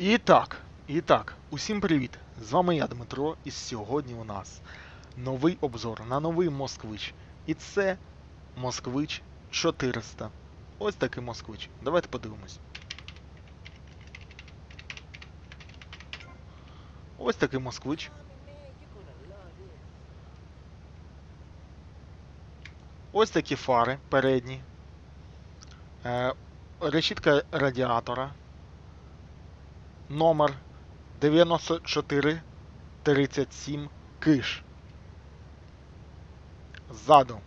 І так, і так, усім привіт! З вами я, Дмитро, і сьогодні у нас новий обзор на новий Москвич. І це Москвич 400. Ось такий Москвич. Давайте подивимось. Ось такий Москвич. Ось такі фари передні. Е, решітка радіатора. Номер 9437 Киш. Ззаду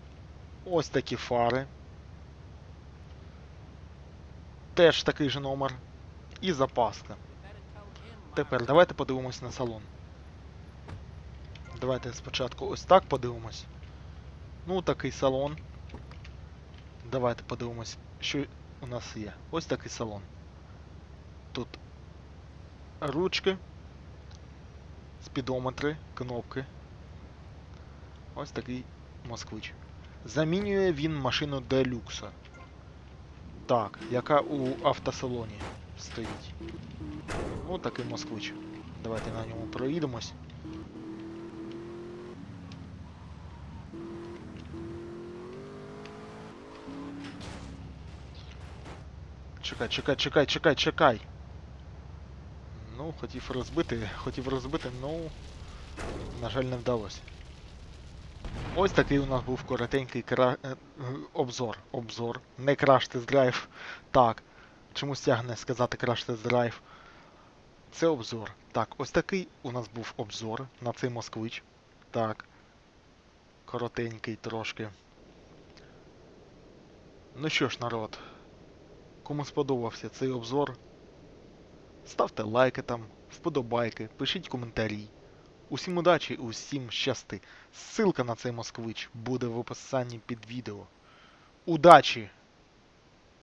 ось такі фари. Теж такий же номер. І запаска. Тепер давайте подивимось на салон. Давайте спочатку ось так подивимось. Ну, такий салон. Давайте подивимось, що у нас є. Ось такий салон. Тут ручки, спідометри, кнопки. Ось такий москвич. Замінює він машину Делюкса. Так, яка у автосалоні стоїть. Ну, такий москвич. Давайте на ньому проїдемось. Чекай, чекай, чекай, чекай, чекай. Ну, хотів розбити, хотів розбити, ну, на жаль, не вдалося. Ось такий у нас був коротенький кра... е, обзор. Обзор. Не краш тест драйв. Так. Чомусь тягне сказати краш тест драйв. Це обзор. Так, ось такий у нас був обзор на цей москвич. Так. Коротенький трошки. Ну що ж, народ. Кому сподобався цей обзор, ставте лайки там, вподобайки, пишіть коментарі. Усім удачі і усім щасти. Ссылка на цей москвич буде в описанні під відео. Удачі!